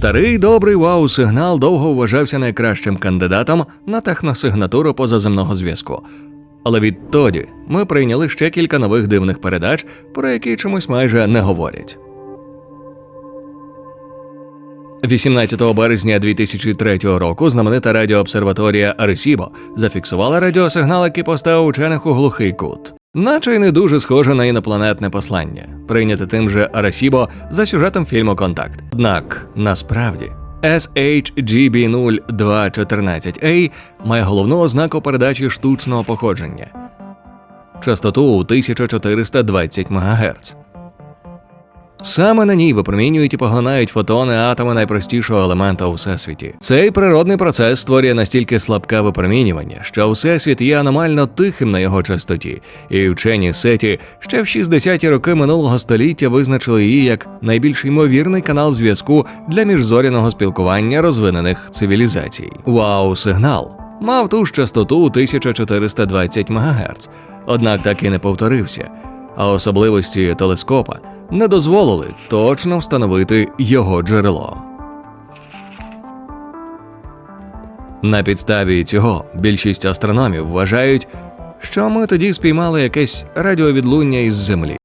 Старий добрий вау-сигнал довго вважався найкращим кандидатом на техносигнатуру позаземного зв'язку. Але відтоді ми прийняли ще кілька нових дивних передач, про які чомусь майже не говорять. 18 березня 2003 року знаменита радіообсерваторія Аресібо зафіксувала радіосигнал, який поставив учених у глухий кут. Наче й не дуже схоже на інопланетне послання, прийняте тим же Арасібо за сюжетом фільму Контакт. Однак насправді SHGB 0214A має головну ознаку передачі штучного походження частоту у 1420 МГц. Саме на ній випромінюють і поглинають фотони атоми найпростішого елемента у всесвіті. Цей природний процес створює настільки слабке випромінювання, що всесвіт є аномально тихим на його частоті, і вчені сеті ще в 60-ті роки минулого століття визначили її як найбільш ймовірний канал зв'язку для міжзоряного спілкування розвинених цивілізацій. Вау-сигнал мав ту ж частоту 1420 МГц, однак так і не повторився а особливості телескопа не дозволили точно встановити його джерело. На підставі цього більшість астрономів вважають, що ми тоді спіймали якесь радіовідлуння із Землі.